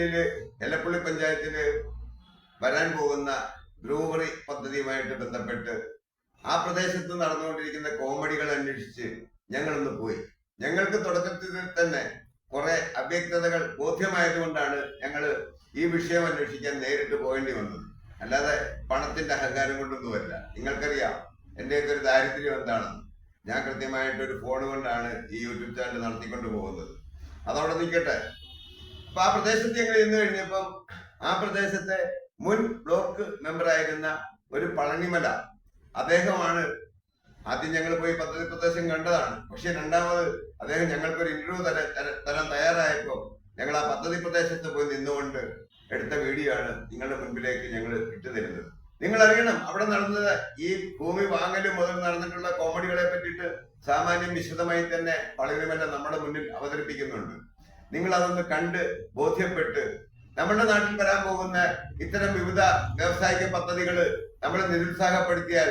ജില്ലയിൽ എല്ലപ്പള്ളി പഞ്ചായത്തിൽ വരാൻ പോകുന്ന ബ്രൂവറി പദ്ധതിയുമായിട്ട് ബന്ധപ്പെട്ട് ആ പ്രദേശത്ത് നടന്നുകൊണ്ടിരിക്കുന്ന കോമഡികൾ അന്വേഷിച്ച് ഞങ്ങളൊന്ന് പോയി. ഞങ്ങൾക്ക് തുടക്കത്തിൽ തന്നെ കുറെ അവ്യക്തതകൾ ബോധ്യമായതുകൊണ്ടാണ് ഞങ്ങൾ ഈ വിഷയം അന്വേഷിക്കാൻ നേരിട്ട് പോകേണ്ടി വന്നത്. അല്ലാതെ പണത്തിന്റെ അഹങ്കാരം കൊണ്ടൊന്നുമല്ല. നിങ്ങൾക്കറിയാം എന്റെയൊക്കെ ഒരു ദാരിദ്ര്യം എന്താണെന്ന്. ഞാൻ കൃത്യമായിട്ട് ഒരു ഫോൺ കൊണ്ടാണ് ഈ യൂട്യൂബ് ചാനൽ നടത്തിക്കൊണ്ട് പോകുന്നത്. അതവിടെ നിൽക്കട്ടെ. അപ്പൊ ആ പ്രദേശത്ത് ഞങ്ങൾ ഇന്ന് കഴിഞ്ഞപ്പം ആ പ്രദേശത്തെ മുൻ ബ്ലോക്ക് മെമ്പറായിരുന്ന ഒരു പളനിമല. അദ്ദേഹമാണ് ആദ്യം ഞങ്ങൾ പോയി പദ്ധതി പ്രദേശം കണ്ടതാണ്. പക്ഷെ രണ്ടാമത് അദ്ദേഹം ഞങ്ങൾക്ക് ഒരു ഇന്റർവ്യൂ തര തര- തരാൻ തയ്യാറായപ്പോ ഞങ്ങൾ ആ പദ്ധതി പ്രദേശത്ത് പോയി നിന്നുകൊണ്ട് എടുത്ത വീഡിയോ ആണ് നിങ്ങളുടെ മുൻപിലേക്ക് ഞങ്ങൾ ഇട്ടുതരുന്നത്. നിങ്ങൾ അറിയണം അവിടെ നടന്നത് ഈ ഭൂമി വാങ്ങലും മുതൽ നടന്നിട്ടുള്ള കോമഡികളെ പറ്റിയിട്ട് സാമാന്യം വിശദമായി തന്നെ പളനിമല നമ്മുടെ മുന്നിൽ അവതരിപ്പിക്കുന്നുണ്ട്. നിങ്ങൾ അതൊന്ന് കണ്ട് ബോധ്യപ്പെട്ട് നമ്മുടെ നാട്ടിൽ വരാൻ പോകുന്ന ഇത്തരം വിവിധ വ്യാവസായിക പദ്ധതികൾ നമ്മളെ നിരുത്സാഹപ്പെടുത്തിയാൽ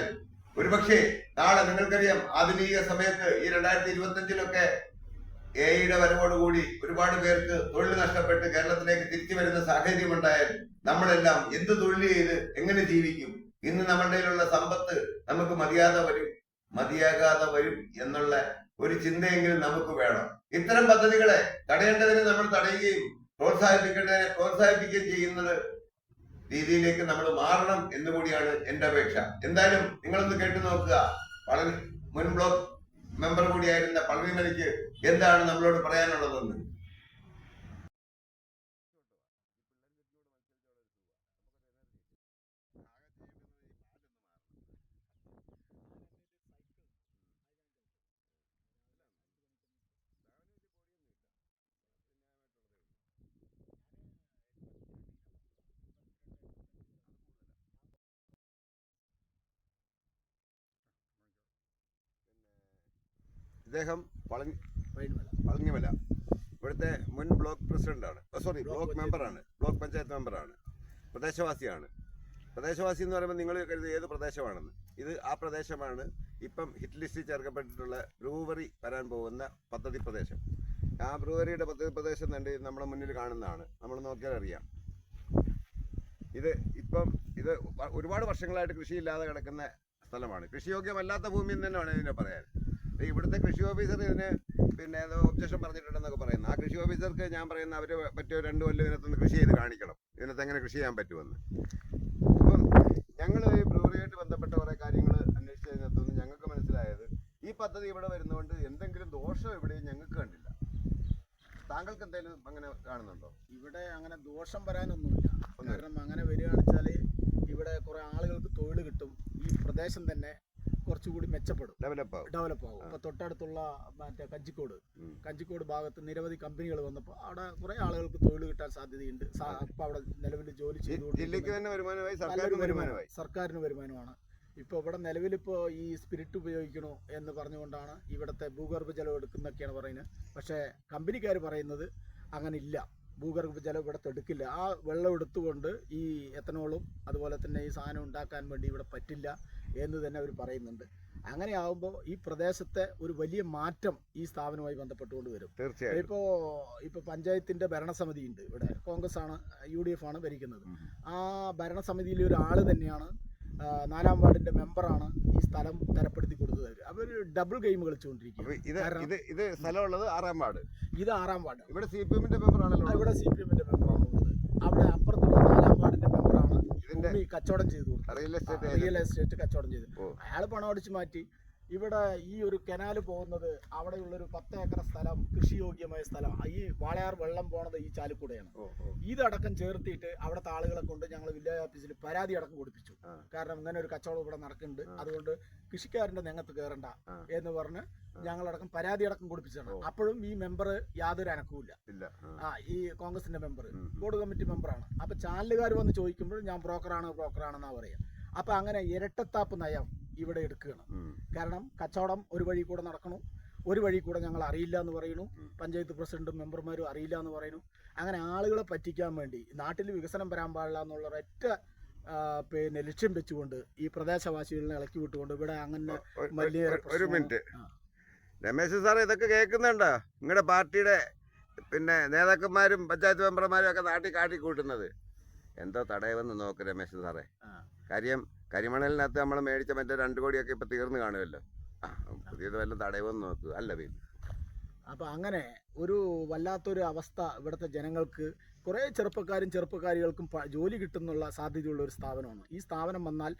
ഒരുപക്ഷെ നാളെ നിങ്ങൾക്കറിയാം ആധുനിക സമയത്ത് ഈ രണ്ടായിരത്തി ഇരുപത്തഞ്ചിലൊക്കെ എ എയുടെ വരവോടുകൂടി ഒരുപാട് പേർക്ക് തൊഴിൽ നഷ്ടപ്പെട്ട് കേരളത്തിലേക്ക് തിരിച്ചു വരുന്ന സാഹചര്യം ഉണ്ടായാൽ നമ്മളെല്ലാം എന്ത് തൊഴിൽ ചെയ്ത് എങ്ങനെ ജീവിക്കും? ഇന്ന് നമ്മളുടെ കയ്യിലുള്ള സമ്പത്ത് നമുക്ക് മതിയാതെ വരും. മതിയാകാതെ വരും എന്നുള്ള ഒരു ചിന്തയെങ്കിലും നമുക്ക് വേണം. ഇത്തരം പദ്ധതികളെ തടയേണ്ടതിന് നമ്മൾ തടയുകയും പ്രോത്സാഹിപ്പിക്കേണ്ടതിനെ പ്രോത്സാഹിപ്പിക്കുകയും ചെയ്യുന്നത് രീതിയിലേക്ക് നമ്മൾ മാറണം എന്നുകൂടിയാണ് എന്റെ അപേക്ഷ. എന്തായാലും നിങ്ങളൊന്ന് കേട്ടു നോക്കുക. പളനി മുൻ ബ്ലോക്ക് മെമ്പർ കൂടിയായിരുന്ന പളനി മണിക്ക് എന്താണ് നമ്മളോട് പറയാനുള്ളതെന്ന്. ഇദ്ദേഹം പളനി പളനിമല ഇവിടുത്തെ മുൻ ബ്ലോക്ക് പ്രസിഡന്റാണ്. സോറി ബ്ലോക്ക് മെമ്പറാണ്. ബ്ലോക്ക് പഞ്ചായത്ത് മെമ്പറാണ്. പ്രദേശവാസിയാണ്. പ്രദേശവാസി എന്ന് പറയുമ്പോൾ നിങ്ങൾ കരുതി ഏത് പ്രദേശമാണെന്ന്. ഇത് ആ പ്രദേശമാണ് ഇപ്പം ഹിറ്റ് ലിസ്റ്റിൽ ചേർക്കപ്പെട്ടിട്ടുള്ള ബ്രൂവറി വരാൻ പോകുന്ന പദ്ധതി പ്രദേശം. ആ ബ്രൂവറിയുടെ പദ്ധതി പ്രദേശം തന്നെ നമ്മുടെ മുന്നിൽ കാണുന്നതാണ്. നമ്മൾ നോക്കിയാൽ അറിയാം. ഇത് ഇപ്പം ഇത് ഒരുപാട് വർഷങ്ങളായിട്ട് കൃഷിയില്ലാതെ കിടക്കുന്ന സ്ഥലമാണ്. കൃഷിയോഗ്യമല്ലാത്ത ഭൂമി എന്ന് തന്നെയാണ് ഇതിനെ പറയാൻ. ഇവിടുത്തെ കൃഷി ഓഫീസർ ഇതിന് പിന്നെ ഒബ്ജക്ഷൻ പറഞ്ഞിട്ടുണ്ടെന്നൊക്കെ പറയുന്നു. ആ കൃഷി ഓഫീസർക്ക് ഞാൻ പറയുന്ന അവർ പറ്റിയ രണ്ട് കൊല്ലം ഇതിനകത്തൊന്ന് കൃഷി ചെയ്ത് കാണിക്കണം. ഇതിനകത്ത് എങ്ങനെ കൃഷി ചെയ്യാൻ പറ്റുമെന്ന്. അപ്പം ഞങ്ങൾ ഈ ബ്രൂവറിയായിട്ട് ബന്ധപ്പെട്ട കുറേ കാര്യങ്ങൾ അന്വേഷിച്ചതിനകത്തുനിന്ന് ഞങ്ങൾക്ക് മനസ്സിലായത് ഈ പദ്ധതി ഇവിടെ വരുന്നതുകൊണ്ട് എന്തെങ്കിലും ദോഷം ഇവിടെയും ഞങ്ങൾക്ക് കണ്ടില്ല. താങ്കൾക്ക് എന്തെങ്കിലും അങ്ങനെ കാണുന്നുണ്ടോ? ഇവിടെ അങ്ങനെ ദോഷം വരാനൊന്നുമില്ല. കാരണം അങ്ങനെ വരികയാണെന്ന് വെച്ചാൽ ഇവിടെ കുറേ ആളുകൾക്ക് തൊഴിൽ കിട്ടും. ഈ പ്രദേശം തന്നെ കുറച്ചുകൂടി മെച്ചപ്പെടും. ഡെവലപ്പ് ആവും. ഡെവലപ്പ് ആവും. ഇപ്പൊ തൊട്ടടുത്തുള്ള മറ്റേ കഞ്ചിക്കോട്. കഞ്ചിക്കോട് ഭാഗത്ത് നിരവധി കമ്പനികൾ വന്നപ്പോൾ അവിടെ കുറെ ആളുകൾക്ക് തൊഴിൽ കിട്ടാൻ സാധ്യതയുണ്ട്. അപ്പൊ ഇപ്പൊ അവിടെ നിലവിൽ ജോലി ജില്ലയ്ക്ക് തന്നെ വരുമാനമായി സർക്കാരിന് വരുമാനമായി. സർക്കാരിന് വരുമാനമാണ്. ഇപ്പോൾ ഇവിടെ നിലവിലിപ്പോൾ ഈ സ്പിരിറ്റ് ഉപയോഗിക്കണോ എന്ന് പറഞ്ഞുകൊണ്ടാണ് ഇവിടുത്തെ ഭൂഗർഭ ജലം എടുക്കുന്നൊക്കെയാണ് പറയുന്നത്. പക്ഷേ കമ്പനിക്കാർ പറയുന്നത് അങ്ങനെ ഇല്ല ഭൂഗർഭ ജലം ഇവിടെ തെടുക്കില്ല ആ വെള്ളം എടുത്തുകൊണ്ട് ഈ എത്തനോളും അതുപോലെ തന്നെ ഈ സാധനം ഉണ്ടാക്കാൻ വേണ്ടി ഇവിടെ പറ്റില്ല എന്ന് തന്നെ അവർ പറയുന്നുണ്ട്. അങ്ങനെ ആകുമ്പോൾ ഈ പ്രദേശത്തെ ഒരു വലിയ മാറ്റം ഈ സ്ഥാപനവുമായി ബന്ധപ്പെട്ടുകൊണ്ട് വരും. തീർച്ചയായും ഇപ്പോൾ ഇപ്പോൾ പഞ്ചായത്തിന്റെ ഭരണസമിതി ഉണ്ട് ഇവിടെ. കോൺഗ്രസ് ആണ് യു ഡി എഫ് ആണ് ഭരിക്കുന്നത് ആ ഭരണസമിതിയിലെ ഒരാൾ തന്നെയാണ് നാലാം വാർഡിന്റെ മെമ്പറാണ് ഈ സ്ഥലം തരപ്പെടുത്തി കൊടുത്തത്. അവർ ഡബിൾ ഗെയിം കളിച്ചുകൊണ്ടിരിക്കുന്നത് ഇത് സ്ഥലമുള്ളത് ആറാം വാർഡ്. ഇത് ആറാം വാർഡ്. ഇവിടെ സി പി എമ്മിന്റെ മെമ്പറാണല്ലോ ഇവിടെ സി പി എമ്മിന്റെ മെമ്പറാണ് ഉള്ളത്. അവിടെ അപ്പുറത്തുള്ള നാലാം വാർഡിന്റെ മെമ്പറാണ് ഇതിന്റെ കച്ചവടം ചെയ്തു റിയൽ എസ്റ്റേറ്റ് കച്ചവടം ചെയ്തു. അയാൾ പണം അടിച്ചു മാറ്റി. ഇവിടെ ഈ ഒരു കനാല് പോകുന്നത് അവിടെയുള്ളൊരു പത്ത് ഏക്കർ സ്ഥലം കൃഷിയോഗ്യമായ സ്ഥലം. ഈ വാളയാർ വെള്ളം പോണത് ഈ ചാലിക്കൂടെയാണ്. ഇതടക്കം ചേർത്തിട്ട് അവിടുത്തെ ആളുകളെ കൊണ്ട് ഞങ്ങൾ വില്ലേജ് ഓഫീസിൽ പരാതി അടക്കം കൊടുപ്പിച്ചു. കാരണം ഇങ്ങനെ ഒരു കച്ചവടം ഇവിടെ നടക്കുന്നുണ്ട്. അതുകൊണ്ട് കൃഷിക്കാരന്റെ നെങ്ങത്ത് കയറണ്ട എന്ന് പറഞ്ഞ്. ഞങ്ങളടക്കം പരാതി അടക്കം കൊടുപ്പിച്ചിട്ടുണ്ട് അപ്പോഴും ഈ മെമ്പർ യാതൊരു അനക്കവുമില്ല. ഇല്ല. ആ. ഈ കോൺഗ്രസിന്റെ മെമ്പർ. ബോർഡ് കമ്മിറ്റി മെമ്പറാണ്. അപ്പൊ ചാനലുകാർ വന്ന് ചോദിക്കുമ്പോൾ ഞാൻ ബ്രോക്കറാണ് ബ്രോക്കറാണെന്നാ പറയുക അപ്പൊ അങ്ങനെ ഇരട്ടത്താപ്പ് നയം ഇവിടെ എടുക്കുകയാണ്. കാരണം കച്ചവടം ഒരു വഴി കൂടെ നടക്കണം ഒരു വഴി കൂടെ ഞങ്ങൾ അറിയില്ല എന്ന് പറയുന്നു പഞ്ചായത്ത് പ്രസിഡന്റും മെമ്പർമാരും അറിയില്ല എന്ന് പറയുന്നു. അങ്ങനെ ആളുകളെ പറ്റിക്കാൻ വേണ്ടി നാട്ടിൽ വികസനം വരാൻ പാടില്ല എന്നുള്ള ഒരൊറ്റ പിന്നെ ലക്ഷ്യം വെച്ചുകൊണ്ട് ഈ പ്രദേശവാസികളെ ഇളക്കി വിട്ടുകൊണ്ട് ഇവിടെ അങ്ങനെ ഒരു- വലിയ ഒരു- മിനിറ്റ്. രമേശ് സാർ ഇതൊക്കെ കേൾക്കുന്നുണ്ടോ? നിങ്ങളുടെ പാർട്ടിയുടെ പിന്നെ നേതാക്കന്മാരും പഞ്ചായത്ത് മെമ്പർമാരും ഒക്കെ നാട്ടിൽ കാട്ടിക്കൂട്ടുന്നത്. എന്തോ തടയുമെന്ന് നോക്ക് രമേശ് സാറേ. കാര്യം കരിമണലിനകത്ത് നമ്മൾ മേടിച്ച മറ്റേ രണ്ട് കോടിയൊക്കെ ഇപ്പൊ തീർന്നു കാണുമല്ലോ പുതിയത് വല്ല തടയുമെന്ന് നോക്ക്. അല്ല വീ അപ്പൊ അങ്ങനെ ഒരു വല്ലാത്തൊരു അവസ്ഥ ഇവിടുത്തെ ജനങ്ങൾക്ക് കുറേ ചെറുപ്പക്കാരും ചെറുപ്പക്കാരികൾക്കും ജോലി കിട്ടുന്നുള്ള സാധ്യതയുള്ള ഒരു സ്ഥാപനമാണ്. ഈ സ്ഥാപനം വന്നാൽ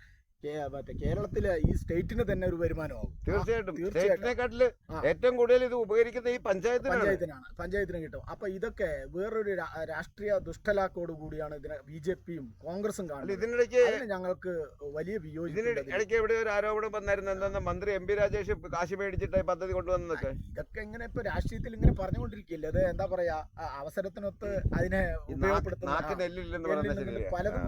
മറ്റേ കേരളത്തിലെ ഈ സ്റ്റേറ്റിന് തന്നെ ഒരു വരുമാനമാകും തീർച്ചയായിട്ടും. സ്റ്റേറ്റിനെക്കാട്ടിൽ ഏറ്റവും കൂടുതൽ ഇത് ഉപകരിക്കുന്ന ഈ പഞ്ചായത്തിനാണ്. പഞ്ചായത്തിനാണ്. പഞ്ചായത്തിന് കിട്ടും. അപ്പൊ ഇതൊക്കെ വേറൊരു രാഷ്ട്രീയ ദുഷ്ടലാക്കോട് കൂടിയാണ് ഇതിനെ ബി ജെ പിയും കോൺഗ്രസും കാണുന്നത്. ഇതിനിടയ്ക്ക് ഞങ്ങൾക്ക് വലിയ ഇതിന് വിയോജിപ്പുണ്ട് ഇടയ്ക്ക് എവിടെ ഒരു ആരോപണം വന്നായിരുന്നു? എന്താ മന്ത്രി എം പി രാജേഷ് കാശ് മേടിച്ചിട്ട് പദ്ധതി കൊണ്ടുവന്നതൊക്കെ? ഇതൊക്കെ ഇങ്ങനെ ഇപ്പൊ രാഷ്ട്രീയത്തിൽ ഇങ്ങനെ പറഞ്ഞുകൊണ്ടിരിക്കില്ല അത് എന്താ പറയാ? അവസരത്തിനൊത്ത് അതിനെ ഉപയോഗപ്പെടുത്തുന്ന. പലതും.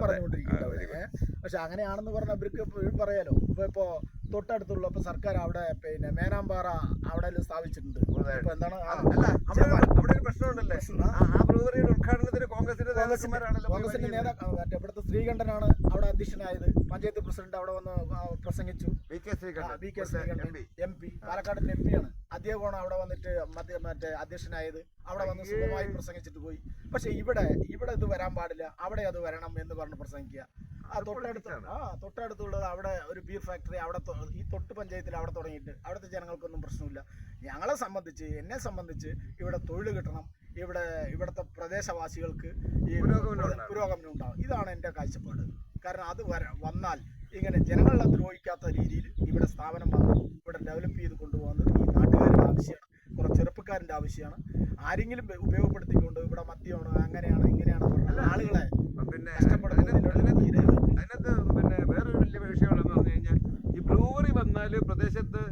ഏ? പക്ഷെ അങ്ങനെയാണെന്ന് പറഞ്ഞ അവർക്ക് ഇപ്പോഴും പറയാലോ. ഇപ്പൊ ഇപ്പോ തൊട്ടടുത്തുള്ള ഇപ്പൊ സർക്കാർ അവിടെ പിന്നെ മേനാമ്പാറ അവിടെ സ്ഥാപിച്ചിട്ടുണ്ട്. ഇപ്പൊ എന്താണ്? അല്ല അവിടെ ഒരു- അവിടെ ഒരു പ്രശ്നമുണ്ടല്ലേ? ആ, ബ്രൂവറിയുടെ ഉദ്ഘാടനത്തിന് കോൺഗ്രസിന്റെ കോൺഗ്രസിന്റെ നേതാക്കന്മാരാണല്ലോ പോയി കോൺഗ്രസിന്റെ വരികയുണ്ടായത്. നേതാക്കൾ മറ്റേ ഇവിടുത്തെ ശ്രീകണ്ഠനാണ് അവിടെ അധ്യക്ഷനായത്. പഞ്ചായത്ത് പ്രസിഡന്റ് അവിടെ വന്ന് പ്രസംഗിച്ചു. V K Sreekandan, V K Sreekandan. M P. പാലക്കാടിന്റെ എം പി ആണ് അദ്ദേഹമാണ് അവിടെ വന്നിട്ട് മറ്റേ അധ്യക്ഷനായത്. അവിടെ വന്ന്. സുഖമായി പ്രസംഗിച്ചിട്ട് പോയി. പക്ഷെ ഇവിടെ ഇവിടെ ഇത് വരാൻ പാടില്ല. അവിടെ അത് വരണം എന്ന് പറഞ്ഞ് പ്രസംഗിക്കുക. തൊട്ടടുത്ത്. ആ തൊട്ടടുത്തുള്ളത് അവിടെ ഒരു ബീർ ഫാക്ടറി അവിടെ ഈ തൊട്ട് പഞ്ചായത്തിൽ അവിടെ തുടങ്ങിയിട്ട്. അവിടുത്തെ ജനങ്ങൾക്കൊന്നും പ്രശ്നമില്ല. ഞങ്ങളെ സംബന്ധിച്ച് എന്നെ സംബന്ധിച്ച് ഇവിടെ തൊഴിൽ കിട്ടണം. ഇവിടെ ഇവിടുത്തെ പ്രദേശവാസികൾക്ക് ഈ പുരോഗമനം. ഉണ്ടാവും ഇതാണ് എന്റെ കാഴ്ചപ്പാട്. കാരണം അത് വര വന്നാൽ ഇങ്ങനെ ജനങ്ങളെ ദ്രോഹിക്കാത്ത രീതിയിൽ ഇവിടെ സ്ഥാപനം വന്ന് ഇവിടെ ഡെവലപ്പ് ചെയ്ത് കൊണ്ടുപോകുന്നത് ഈ നാട്ടുകാരുടെ ആവശ്യമാണ്. കുറെ ചെറുപ്പക്കാരന്റെ ആവശ്യമാണ്. ആരെങ്കിലും ഉപ- ഉപയോഗപ്പെടുത്തിക്കൊണ്ട് ഇവിടെ മദ്യമാണ് അങ്ങനെയാണ് ഇങ്ങനെയാണ് ആളുകളെ പിന്നെ കഷ്ടപ്പെടുന്നതിനോട് അതിന് തീരെ അതിനകത്ത് പിന്നെ വേറൊരു വലിയ വിഷയമുള്ളതെന്ന് പറഞ്ഞു കഴിഞ്ഞാൽ ഈ ബ്രൂവറി വന്നാൽ പ്രദേശത്ത്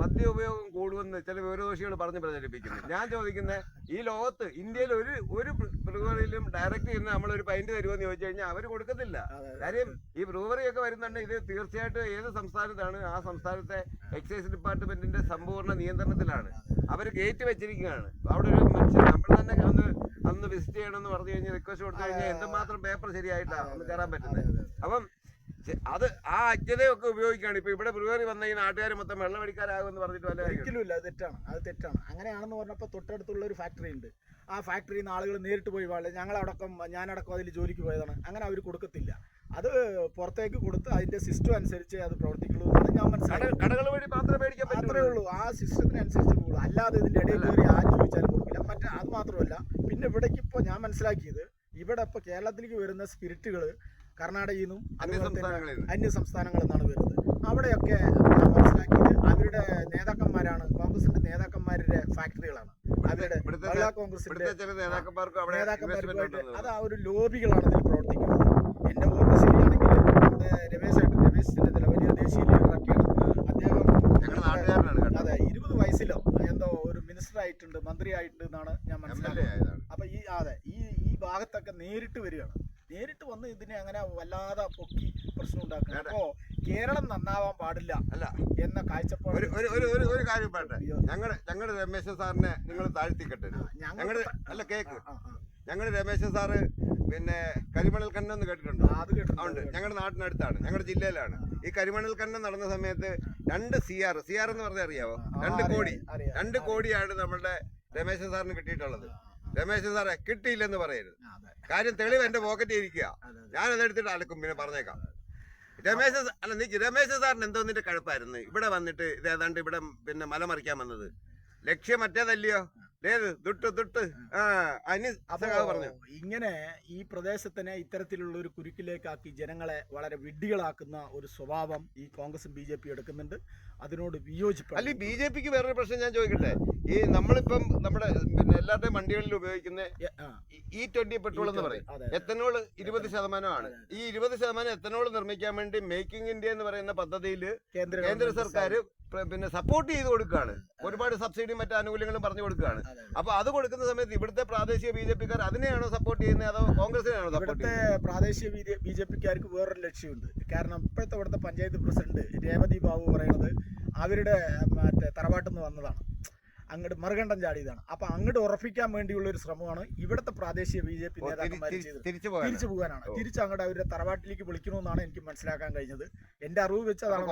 മദ്യ ഉപയോഗം കൂടുമെന്ന് ചില വിവരദോഷികൾ പറഞ്ഞ് പ്രചരിപ്പിക്കുന്നു. ഞാൻ ചോദിക്കുന്നത് ഈ ലോകത്ത് ഇന്ത്യയിൽ ഒരു ഒരു ബ്രൂവറിയിലും ഡയറക്റ്റ് ചെയ്യുന്ന നമ്മളൊരു പൈന്റ് തരുമെന്ന് ചോദിച്ചു കഴിഞ്ഞാൽ അവർ കൊടുക്കത്തില്ല. കാര്യം ഈ ബ്രൂവറി ഒക്കെ വരുന്നുണ്ട് ഇത് തീർച്ചയായിട്ടും ഏത് സംസ്ഥാനത്താണ് ആ സംസ്ഥാനത്തെ എക്സൈസ് ഡിപ്പാർട്ട്മെന്റിന്റെ സമ്പൂർണ നിയന്ത്രണത്തിലാണ്. അവർ ഗേറ്റ് വെച്ചിരിക്കുകയാണ്. അവിടെ ഒരു മനുഷ്യൻ നമ്മൾ തന്നെ അന്ന് അന്ന് വിസിറ്റ് ചെയ്യണമെന്ന് പറഞ്ഞു കഴിഞ്ഞാൽ റിക്വസ്റ്റ് കൊടുത്തു കഴിഞ്ഞാൽ എന്തുമാത്രം പേപ്പർ ശരിയായിട്ടാണ് ഒന്ന് കയറാൻ പറ്റുന്നത്. അപ്പം അത് ആ അജ്ഞതയൊക്കെ ഉപയോഗിക്കുകയാണ്. ഇപ്പൊ ഇവിടെ ബ്രുവറി വന്ന ഈ നാട്ടുകാർ മൊത്തം വെള്ളമടിക്കാരാകുമെന്ന് പറഞ്ഞിട്ട് വല്ല കാര്യമുണ്ടോ? ഒരിക്കലും ഇല്ല അത് തെറ്റാണ് അത് തെറ്റാണ്. അങ്ങനെയാണെന്ന് പറഞ്ഞപ്പോൾ തൊട്ടടുത്തുള്ള ഒരു ഫാക്ടറി ഉണ്ട്. ആ ഫാക്ടറിയിൽ നിന്ന് ആളുകൾ നേരിട്ട് പോയി പാടില്ല ഞങ്ങളടക്കം ഞാനടക്കം അതിൽ ജോലിക്ക് പോയതാണ്. അങ്ങനെ അവർ കൊടുക്കത്തില്ല. അത് പുറത്തേക്ക് കൊടുത്ത് അതിന്റെ സിസ്റ്റം അനുസരിച്ച് അത് പ്രവർത്തിക്കുള്ളൂ ഞാൻ മനസ്സിലായി കടകൾ വഴി മാത്രമേ മേടിക്കാൻ മാത്രമേ ഉള്ളൂ. ആ സിസ്റ്റത്തിനനുസരിച്ച് പോകുള്ളൂ. അല്ലാതെ ഇതിന്റെ ഇടയിൽ കയറി ആര് ചോദിച്ചാലും കൊടുക്കില്ല. മറ്റേ അത് മാത്രമല്ല പിന്നെ ഇവിടേക്ക് ഇപ്പോൾ ഞാൻ മനസ്സിലാക്കിയത് ഇവിടെ ഇപ്പോൾ കേരളത്തിലേക്ക് വരുന്ന സ്പിരിറ്റുകൾ കർണാടകയിൽ നിന്നും അന്യ സംസ്ഥാനങ്ങളിൽ നിന്നാണ് വരുന്നത്. അവിടെയൊക്കെ ഞാൻ മനസ്സിലാക്കിയത് അവരുടെ നേതാക്കന്മാരാണ്. കോൺഗ്രസിന്റെ നേതാക്കന്മാരുടെ ഫാക്ടറികളാണ്. അവരുടെ കേരള കോൺഗ്രസിന്റെ നേതാക്കന്മാർക്കും അത് ആ ഒരു ലോബികളാണ് അതിൽ പ്രവർത്തിക്കുന്നത്. എന്റെ ഓർമ്മ നമ്മുടെ രമേശ് രമേശ് ചെന്നിത്തല വലിയ ദേശീയ ലീഡറൊക്കെയാണ് അദ്ദേഹം അതെ ഇരുപത് വയസ്സിലോ എന്തോ ഒരു മിനിസ്റ്റർ ആയിട്ടുണ്ട് മന്ത്രി ആയിട്ടുണ്ട് എന്നാണ് ഞാൻ മനസ്സിലാക്കിയത് അപ്പൊ ഈ അതെ ഈ ഈ ഭാഗത്തൊക്കെ നേരിട്ട് വരികയാണ്. നേരിട്ട് വന്ന് ഇതിനെ അങ്ങനെ വല്ലാതെ പൊക്കി പ്രശ്നം ഉണ്ടാക്കുന്നത്. അപ്പോ കേരളം നന്നാവാൻ പാടില്ല അല്ല. എന്ന കാഴ്ചപ്പാട് ഒരു ഒരു ഒരു കാര്യം പറയട്ടെ. ഞങ്ങളുടെ ഞങ്ങളുടെ രമേശൻ സാറിനെ നിങ്ങൾ താഴ്ത്തിക്കെട്ടരുത്. ഞങ്ങളുടെ അല്ല കേക്ക്. ഞങ്ങളുടെ രമേശൻ സാറ് പിന്നെ കരിമണൽ കണ്ണം എന്ന് കേട്ടിട്ടുണ്ടോ? ഉണ്ട്. ഞങ്ങളുടെ നാട്ടിനടുത്താണ് ഞങ്ങളുടെ ജില്ലയിലാണ്. ഈ കരിമണൽ കണ്ണം നടന്ന സമയത്ത് രണ്ട് സി ആർ സി ആർ എന്ന് പറഞ്ഞാൽ അറിയാവോ? രണ്ട് കോടി രണ്ട് കോടിയാണ് നമ്മളുടെ രമേശൻ സാറിന് കിട്ടിയിട്ടുള്ളത്. രമേശൻ സാറെ കിട്ടിയില്ലെന്ന് പറയരുത്. കാര്യം തെളിവ് എന്റെ പോക്കറ്റിൽ ഇരിക്കുക. ഞാൻ അതെടുത്തിട്ട് അലക്കും പിന്നെ പറഞ്ഞേക്കാം. രമേശൻ അല്ല നീ രമേശൻ സാറിന് എന്തോ നിന്റെ കഴുപ്പായിരുന്നു ഇവിടെ വന്നിട്ട് ഇത് ഏതാണ്ട് ഇവിടെ പിന്നെ മലമറിക്കാൻ വന്നത്. ലക്ഷ്യം മറ്റേതല്ലയോ? ദുട്ട് ദുട്ട് ആ. പറഞ്ഞു. ഇങ്ങനെ ഈ പ്രദേശത്തിനെ ഇത്തരത്തിലുള്ള ഒരു കുരുക്കിലേക്കാക്കി ജനങ്ങളെ വളരെ വിഡ്ഢികളാക്കുന്ന ഒരു സ്വഭാവം ഈ കോൺഗ്രസും ബി ജെ പി എടുക്കുന്നുണ്ട്. അതിനോട് വിയോജിപ്പ് അല്ലെ ബി ജെ പിക്ക് വേറൊരു പ്രശ്നം ഞാൻ ചോദിക്കട്ടെ? ഈ നമ്മളിപ്പം നമ്മുടെ പിന്നെ എല്ലാവരുടെയും വണ്ടികളിൽ ഉപയോഗിക്കുന്ന ഈ ട്വന്റി പെട്രോൾ എന്ന് പറയും. എത്തനോൾ ഇരുപത് ശതമാനമാണ് ഈ ഇരുപത് ശതമാനം എത്തനോൾ നിർമ്മിക്കാൻ വേണ്ടി മേക്കിംഗ് ഇന്ത്യ എന്ന് പറയുന്ന പദ്ധതിയിൽ കേന്ദ്ര സർക്കാർ പിന്നെ സപ്പോർട്ട് ചെയ്ത് കൊടുക്കുകയാണ് ഒരുപാട് സബ്സിഡിയും മറ്റു ആനുകൂല്യങ്ങളും പറഞ്ഞു കൊടുക്കുകയാണ്. അപ്പൊ അത് കൊടുക്കുന്ന സമയത്ത് ഇവിടുത്തെ പ്രാദേശിക ബി ജെ പിക്കാർ അതിനെയാണോ സപ്പോർട്ട് ചെയ്യുന്നത് അതോ കോൺഗ്രസിനെയാണോ സപ്പോർട്ട് ഇവിടുത്തെ പ്രാദേശിക ബി ജെ പിക്കാർക്ക് വേറൊരു ലക്ഷ്യമുണ്ട്. കാരണം ഇപ്പോഴത്തെ ഇവിടുത്തെ പഞ്ചായത്ത് പ്രസിഡന്റ് രേവതി ബാബു പറയുന്നത് അവരുടെ മറ്റേ തറവാട്ടിൽ നിന്ന് വന്നതാണ്. അങ്ങോട്ട് മറുകണ്ഠം ചാടിയതാണ്. അപ്പൊ അങ്ങോട്ട് ഉറപ്പിക്കാൻ വേണ്ടിയുള്ള ഒരു ശ്രമമാണ് ഇവിടുത്തെ പ്രാദേശിക ബി ജെ പി നേതാക്കന്മാർ ചെയ്തത്. തിരിച്ചു പോകാനാണ്. തിരിച്ചു അങ്ങോട്ട് അവരുടെ തറവാട്ടിലേക്ക് വിളിക്കണമെന്നാണ് എനിക്ക് മനസ്സിലാക്കാൻ കഴിഞ്ഞത്. എന്റെ അറിവ് വെച്ചതാണ്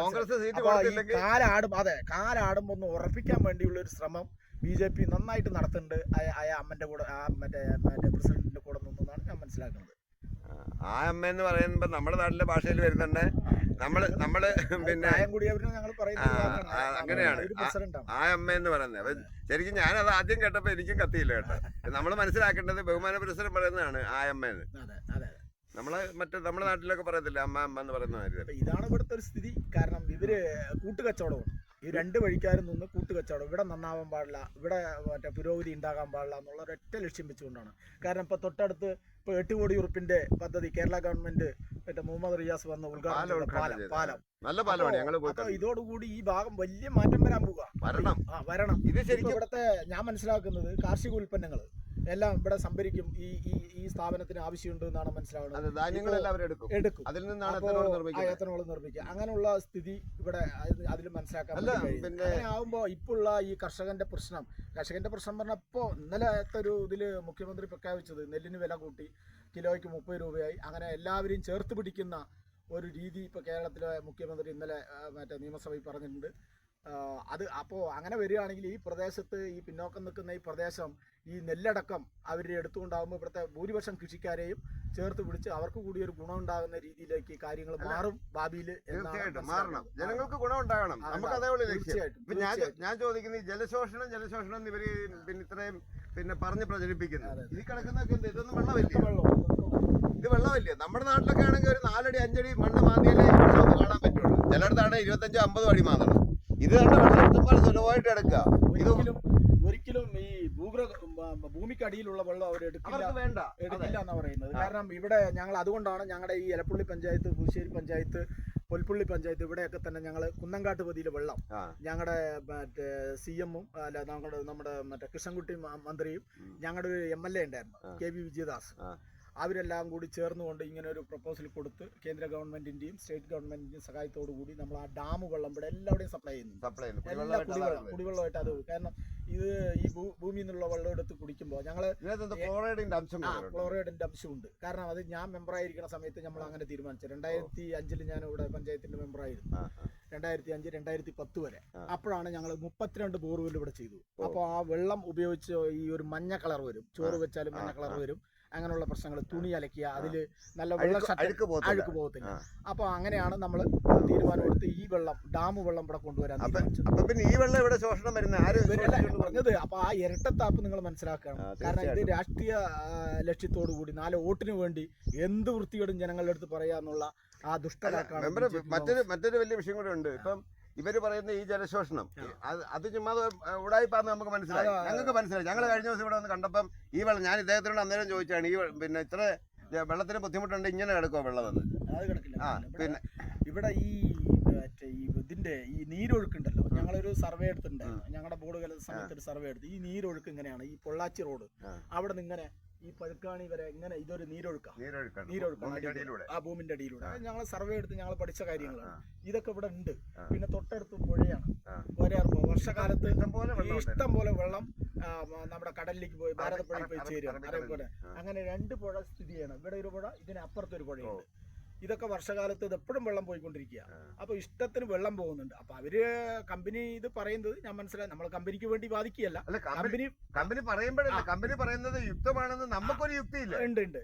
കാലാടും അതെ കാലാടുമ്പോ ഒന്ന് ഉറപ്പിക്കാൻ വേണ്ടിയുള്ള ഒരു ശ്രമം ബി ജെ പി നന്നായിട്ട് നടത്തുന്നുണ്ട്. ആ- അമ്മന്റെ കൂടെ ആ മറ്റേ മറ്റേ പ്രസിഡന്റിന്റെ കൂടെ നിന്നാണ് ഞാൻ മനസ്സിലാക്കുന്നത്. ആ അമ്മ എന്ന് പറയുമ്പോ നമ്മുടെ നാട്ടിലെ ഭാഷയിൽ വരുന്നുണ്ട്. നമ്മൾ നമ്മൾ പിന്നെ അങ്ങനെയാണ്. ആ അമ്മ എന്ന് പറയുന്നത്. അപ്പൊ ശരിക്കും ഞാൻ അത് ആദ്യം കേട്ടപ്പോ എനിക്കും കത്തിയില്ല കേട്ടോ. നമ്മൾ മനസ്സിലാക്കേണ്ടത് ബഹുമാന പുരസ്സരം പറയുന്നതാണ് ആ അമ്മ എന്ന് അതെ അതെ. നമ്മളെ മറ്റേ നമ്മുടെ നാട്ടിലൊക്കെ പറയത്തില്ല അമ്മ അമ്മ എന്ന് പറയുന്ന ഇതാണ് ഇവിടുത്തെ ഒരു സ്ഥിതി. കാരണം ഇവർ കൂട്ടുകച്ചവടമാണ്. ഈ രണ്ട് വഴിക്കാരും നിന്ന് കൂട്ടുകച്ചവടം. ഇവിടെ നന്നാവാൻ പാടില്ല ഇവിടെ മറ്റേ പുരോഗതി ഉണ്ടാകാൻ പാടില്ല എന്നുള്ള ഒരൊറ്റ ലക്ഷ്യം വെച്ചുകൊണ്ടാണ്. കാരണം ഇപ്പൊ തൊട്ടടുത്ത് ഇപ്പൊ എട്ട് കോടി ഉറുപ്പിന്റെ പദ്ധതി കേരള ഗവൺമെന്റ് മറ്റേ മുഹമ്മദ് റിയാസ് വന്ന ഉദ്ഘാടനം പാലം പാലം നല്ല പാലമാണ്. ഞങ്ങൾ ഇതോടുകൂടി ഈ ഭാഗം വലിയ മാറ്റം വരാൻ പോകുക വരണം. ആ വരണം. ഇത് ശരിക്കും ഇവിടുത്തെ ഞാൻ മനസ്സിലാക്കുന്നത് കാർഷിക ഉൽപ്പന്നങ്ങൾ എല്ലാം ഇവിടെ സംഭരിക്കും. ഈ ഈ ഈ സ്ഥാപനത്തിന് ആവശ്യമുണ്ട് എന്നാണ് മനസ്സിലാവുന്നത്. ധാന്യങ്ങളെല്ലാം എടുക്കും. അതിൽ നിന്നാണ് എത്തനോൾ നിർമ്മിക്കുക. അങ്ങനെയുള്ള സ്ഥിതി ഇവിടെ അതിൽ മനസ്സിലാക്കാൻ പിന്നെ- ആവുമ്പോൾ ഇപ്പോഴുള്ള ഈ കർഷകന്റെ പ്രശ്നം കർഷകന്റെ പ്രശ്നം പറഞ്ഞപ്പോൾ ഇന്നലത്തെ ഒരു ഇതിൽ മുഖ്യമന്ത്രി പ്രഖ്യാപിച്ചത് നെല്ലിന് വില കൂട്ടി കിലോയ്ക്ക് മുപ്പത് രൂപയായി. അങ്ങനെ എല്ലാവരെയും ചേർത്ത് പിടിക്കുന്ന ഒരു രീതി ഇപ്പോൾ കേരളത്തിലെ മുഖ്യമന്ത്രി ഇന്നലെ മറ്റേ നിയമസഭയിൽ പറഞ്ഞിട്ടുണ്ട്. അത് അപ്പോൾ അങ്ങനെ വരികയാണെങ്കിൽ ഈ പ്രദേശത്ത് ഈ പിന്നോക്കം നിൽക്കുന്ന ഈ പ്രദേശം ഈ നെല്ലടക്കം അവർ എടുത്തുകൊണ്ടാകുമ്പോൾ ഇവിടുത്തെ ഭൂരിപക്ഷം കൃഷിക്കാരെയും ചേർത്ത് പിടിച്ച് അവർക്ക് കൂടി ഒരു ഗുണമുണ്ടാകുന്ന രീതിയിലേക്ക് കാര്യങ്ങൾ മാറും ഭാവിയിൽ തീർച്ചയായിട്ടും മാറണം. ജനങ്ങൾക്ക് ഗുണം ഉണ്ടാകണം നമുക്ക് അതേ ഉള്ളൂ തീർച്ചയായിട്ടും ഞാൻ ഞാൻ ചോദിക്കുന്നത് ജലശോഷണം ജലശോഷണം എന്ന് ഇവർ പിന്നെ ഇത്രയും പിന്നെ പറഞ്ഞ് പ്രചരിപ്പിക്കുന്നു. ഈ കിടക്കുന്നൊക്കെ ഇതൊന്നും വെള്ളമില്ല? ഇത് വെള്ളമില്ല? നമ്മുടെ നാട്ടിലൊക്കെ ആണെങ്കിൽ ഒരു നാലടി അഞ്ചടി മണ്ണ് മാന്തിയാലേ കാണാൻ പറ്റുള്ളൂ. ചിലയിടത്താണ് ഇരുപത്തഞ്ചോ അമ്പതോ അടി മാന്തണം. ഇത് തന്നെ വെള്ളം ഇഷ്ടംപോലെ സുലഭമായിട്ട് എടുക്കുക. ഇത് ഒരിക്കലും ഈ ഭൂഗ്ര ഭൂമിക്കടിയിലുള്ള വെള്ളം അവർ എടുക്കില്ല വേണ്ട. എടുക്കില്ല എന്നാ പറയുന്നത്. കാരണം ഇവിടെ ഞങ്ങൾ അതുകൊണ്ടാണ് ഞങ്ങളുടെ ഈ എലപ്പുള്ളി പഞ്ചായത്ത് പുതുശ്ശേരി പഞ്ചായത്ത് പൊൽപ്പുള്ളി പഞ്ചായത്ത് ഇവിടെയൊക്കെ തന്നെ ഞങ്ങൾ കുന്നങ്കാട്ട് പതിയിലെ വെള്ളം. ഞങ്ങളുടെ മറ്റേ സി എമ്മും അല്ല നമ്മുടെ നമ്മുടെ മറ്റേ കൃഷ്ണൻകുട്ടി മന്ത്രിയും ഞങ്ങളുടെ ഒരു എം എൽ എ ഉണ്ടായിരുന്നു. K V Vijayadas. അവരെല്ലാം കൂടി ചേർന്നുകൊണ്ട് ഇങ്ങനെ ഒരു പ്രപ്പോസൽ കൊടുത്ത് കേന്ദ്ര ഗവൺമെന്റിന്റെയും സ്റ്റേറ്റ് ഗവൺമെന്റിന്റെയും സഹായത്തോടു കൂടി നമ്മൾ ആ ഡാം വെള്ളം ഇവിടെ എല്ലാവിടെയും സപ്ലൈ ചെയ്യുന്നു. എല്ലാ കുടിവെള്ളമായിട്ട് കുടിവെള്ളം കുടിവെള്ളമായിട്ട് അത് കാരണം ഇത് ഈ ഭൂമിയിൽ നിന്നുള്ള വെള്ളം എടുത്ത് കുടിക്കുമ്പോൾ ഞങ്ങൾ ക്ലോറൈഡിന്റെ അംശം. ക്ലോറൈഡിന്റെ അംശമുണ്ട് കാരണം അത് ഞാൻ മെമ്പറായിരിക്കുന്ന സമയത്ത് നമ്മൾ അങ്ങനെ തീരുമാനിച്ചു. രണ്ടായിരത്തി അഞ്ചിൽ ഞാൻ ഇവിടെ പഞ്ചായത്തിന്റെ മെമ്പറായിരുന്നു. രണ്ടായിരത്തി അഞ്ച് രണ്ടായിരത്തി പത്ത് വരെ. അപ്പോഴാണ് ഞങ്ങൾ മുപ്പത്തിരണ്ട് ബോർവെൽ ഇവിടെ ചെയ്തു. അപ്പോൾ ആ വെള്ളം ഉപയോഗിച്ച് ഈ ഒരു മഞ്ഞ കളർ വരും. ചോറ് വെച്ചാലും മഞ്ഞ കളർ വരും. അങ്ങനെയുള്ള പ്രശ്നങ്ങൾ തുണി അലക്കുക അതിൽ നല്ല വെള്ളം അഴുക്ക് പോകത്തില്ല. അപ്പൊ അങ്ങനെയാണ് നമ്മൾ തീരുമാനമെടുത്ത് ഈ വെള്ളം ഡാം വെള്ളം ഇവിടെ കൊണ്ടുവരാൻ പിന്നെ ഈ വെള്ളം ഇവിടെ ശോഷണം വരുന്ന ആര് പറഞ്ഞത് അപ്പൊ ആ ഇരട്ടത്താപ്പ് നിങ്ങൾ മനസ്സിലാക്കണം. കാരണം ഇത്. രാഷ്ട്രീയ ലക്ഷ്യത്തോടു കൂടി നാല് വോട്ടിന് വേണ്ടി എന്ത് വൃത്തികേടും ജനങ്ങളുടെ അടുത്ത് പറയാന്നുള്ള ആ BJP മറ്റൊരു മറ്റൊരു വലിയ വിഷയം കൂടെ ഉണ്ട്. ഇപ്പം ഇവർ പറയുന്ന ഈ ജലശോഷണം. അത് അത് ചുമ്മാ ഉടായിപ്പാന്ന് നമുക്ക് മനസ്സിലായി. ഞങ്ങൾക്ക് മനസ്സിലായി. ഞങ്ങൾ കഴിഞ്ഞ ദിവസം ഇവിടെ വന്ന് കണ്ടപ്പം ഈ വെള്ളം ഞാൻ ഇദ്ദേഹത്തിനോട് അന്നേരം ചോദിച്ചാണ് ഈ പിന്നെ ഇത്ര വെള്ളത്തിന് ബുദ്ധിമുട്ടുണ്ട് ഇങ്ങനെ കിടക്കുമോ വെള്ളം വന്ന് കിടക്കില്ല. ആ പിന്നെ ഇവിടെ ഈ മറ്റേ ഈ ഇതിന്റെ ഈ നീരൊഴുക്കുണ്ടല്ലോ. ഞങ്ങളൊരു സർവേ എടുത്തിട്ടുണ്ട്. ഞങ്ങളുടെ ബോർഡ് കല സമയത്ത് ഒരു സർവേ എടുത്തു. ഈ നീരൊഴുക്ക് ഇങ്ങനെയാണ്. ഈ പൊള്ളാച്ചി റോഡ്. അവിടെ നിന്ന് ഇങ്ങനെ ഈ പഴുക്കാണി വരെ ഇങ്ങനെ ഇതൊരു നീരൊഴുക്കാണ്. നീരൊഴുക്കാണ്. ആ ഭൂമിന്റെ അടിയിലൂടെ. ഞങ്ങൾ സർവേ എടുത്ത് ഞങ്ങൾ പഠിച്ച കാര്യങ്ങളാണ്. ഇതൊക്കെ ഇവിടെ ഉണ്ട്. പിന്നെ തൊട്ടടുത്ത് പുഴയാണ്. ഒരേർ വർഷകാലത്ത്. ഇഷ്ടം പോലെ വെള്ളം നമ്മുടെ കടലിലേക്ക് പോയി ഭാരതപ്പുഴയിൽ പോയി ചേരുക ചേരും അതേപോലെ. അങ്ങനെ രണ്ട് പുഴ സ്ഥിതി ചെയ്യണം. ഇവിടെ ഒരു പുഴ ഇതിനപ്പുറത്തൊരു പുഴയുണ്ട്. ഇതൊക്കെ വർഷകാലത്ത് ഇത് എപ്പോഴും വെള്ളം പോയിക്കൊണ്ടിരിക്കുക. അപ്പോൾ അപ്പൊ ഇഷ്ടത്തിന് വെള്ളം പോകുന്നുണ്ട്. അപ്പൊ അവർ കമ്പനി ഇത് പറയുന്നത് ഞാൻ മനസ്സിലായി നമ്മൾ കമ്പനിക്ക് വേണ്ടി ബാധിക്കുകയല്ല കമ്പനി കമ്പനി പറയുമ്പോഴല്ല. കമ്പനി പറയുന്നത് യുക്തമാണെന്ന് നമുക്കൊരു യുക്തിയില്ല. ഉണ്ട് ഉണ്ട്.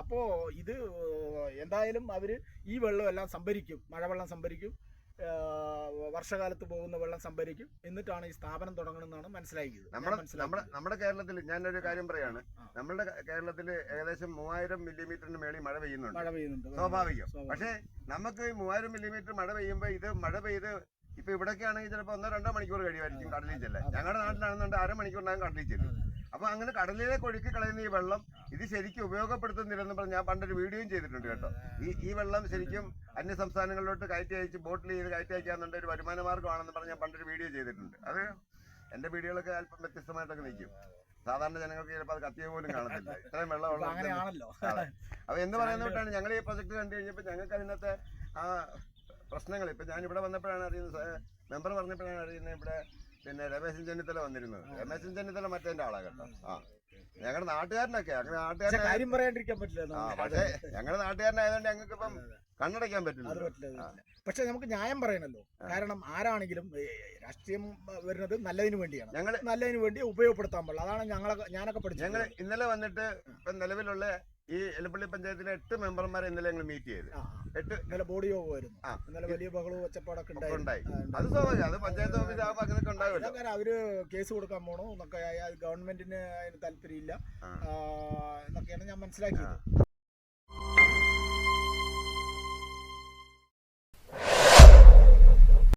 അപ്പോ ഇത് എന്തായാലും അവർ ഈ വെള്ളം എല്ലാം സംഭരിക്കും. മഴവെള്ളം സംഭരിക്കും. വർഷകാലത്ത് പോകുന്ന വെള്ളം സംഭരിക്കും. എന്നിട്ടാണ് ഈ സ്ഥാപനം തുടങ്ങണമെന്നാണ് മനസ്സിലാക്കിയത്. നമ്മുടെ നമ്മുടെ കേരളത്തിൽ ഞാനൊരു കാര്യം പറയാണ്. നമ്മുടെ കേരളത്തിൽ ഏകദേശം മൂവായിരം മില്ലിമീറ്ററിന് മേളിൽ മഴ പെയ്യുന്നുണ്ട്. മഴ പെയ്യുന്നുണ്ട്. സ്വാഭാവികം. പക്ഷേ നമുക്ക് മൂവായിരം മില്ലിമീറ്റർ മഴ പെയ്യുമ്പോൾ ഇത് മഴ പെയ്ത് ഇപ്പൊ ഇവിടൊക്കെ ആണെങ്കിൽ ചിലപ്പോൾ ഒന്നോ രണ്ടോ മണിക്കൂർ കഴിയുമായിരിക്കും കടലിൽ ചെല്ലാൻ. ഞങ്ങളുടെ നാട്ടിലാണെന്നുണ്ട് അരമണിക്കൂറിനകം കടലിൽ ചെല്ലും. അപ്പൊ അങ്ങനെ കടലിലേക്ക് ഒഴുക്കി കളയുന്ന ഈ വെള്ളം ഇത് ശരിക്കും ഉപയോഗപ്പെടുത്തുന്നില്ലെന്ന് പറഞ്ഞ് ഞാൻ പണ്ടൊരു വീഡിയോയും ചെയ്തിട്ടുണ്ട് കേട്ടോ. ഈ ഈ വെള്ളം ശരിക്കും അന്യ സംസ്ഥാനങ്ങളിലോട്ട് കയറ്റി അയച്ച് ബോട്ടിൽ ചെയ്ത് കയറ്റി അയക്കാന്നുണ്ട് ഒരു വരുമാന മാർഗമാണെന്ന് പറഞ്ഞ് ഞാൻ പണ്ടൊരു വീഡിയോ ചെയ്തിട്ടുണ്ട്. അത് എന്റെ വീഡിയോകളൊക്കെ അല്പം വ്യത്യസ്തമായിട്ടൊക്കെ നിൽക്കും. സാധാരണ ജനങ്ങൾക്ക് ചിലപ്പോൾ അത് കത്തിയ പോലും കാണത്തില്ല. ഇത്രയും വെള്ളം അപ്പൊ എന്ന് പറയുന്ന വിട്ടാണ് ഞങ്ങൾ ഈ പ്രൊജക്ട് കണ്ടു കഴിഞ്ഞപ്പോൾ ഞങ്ങൾക്ക് അതിനകത്ത് ആ പ്രശ്നങ്ങൾ. ഇപ്പൊ ഞാൻ ഇവിടെ വന്നപ്പോഴാണ് അറിയുന്നത് മെമ്പർ പറഞ്ഞപ്പോഴാണ് അറിയുന്നത് ഇവിടെ പിന്നെ രമേശൻ ചെന്നിത്തല വന്നിരുന്നത്. രമേശൻ ചെന്നിത്തല മറ്റേ ആളാ കേട്ടോ. ആ. ഞങ്ങളുടെ നാട്ടുകാരനൊക്കെ ഞങ്ങളുടെ നാട്ടുകാരൻ പറയാണ്ടിരിക്കാൻ പറ്റില്ല ആ. പക്ഷേ ഞങ്ങളുടെ നാട്ടുകാരനായതുകൊണ്ട് ഞങ്ങൾക്ക് ഇപ്പം കണ്ണടയ്ക്കാൻ പറ്റില്ല. പക്ഷെ നമുക്ക് ന്യായം പറയണല്ലോ. കാരണം ആരാണെങ്കിലും രാഷ്ട്രീയം വരുന്നത് നല്ലതിന് വേണ്ടിയാണ്. ഞങ്ങൾ നല്ലതിന് വേണ്ടി ഉപയോഗപ്പെടുത്താൻ പാടില്ല. അതാണ് ഞങ്ങളൊക്കെ ഞാനൊക്കെ പഠിച്ചത്. ഞങ്ങൾ ഇന്നലെ വന്നിട്ട് ഇപ്പം നിലവിലുള്ള ഈ എലപ്പള്ളി പഞ്ചായത്തിലെ എട്ട് മെമ്പർമാരെ ഇന്നലെ ഞങ്ങൾ മീറ്റ് ചെയ്ത്. എട്ട് ഇന്നലെ ബോഡി യോഗമായിരുന്നു. ഇന്നലെ വലിയ ബഹളവും ഒച്ചപ്പാടൊക്കെ ഉണ്ടായി. അത് സ്വാഭാവികം. അത് പഞ്ചായത്ത് ഓഫീസ് ആ ഭാഗത്തൊക്കെ ഉണ്ടാവില്ല അവർ കേസ് കൊടുക്കാൻ പോണോ. എന്നൊക്കെ ഗവൺമെന്റിന് അതിന് താല്പര്യമില്ല. എന്നൊക്കെയാണ് ഞാൻ മനസ്സിലാക്കിയത്.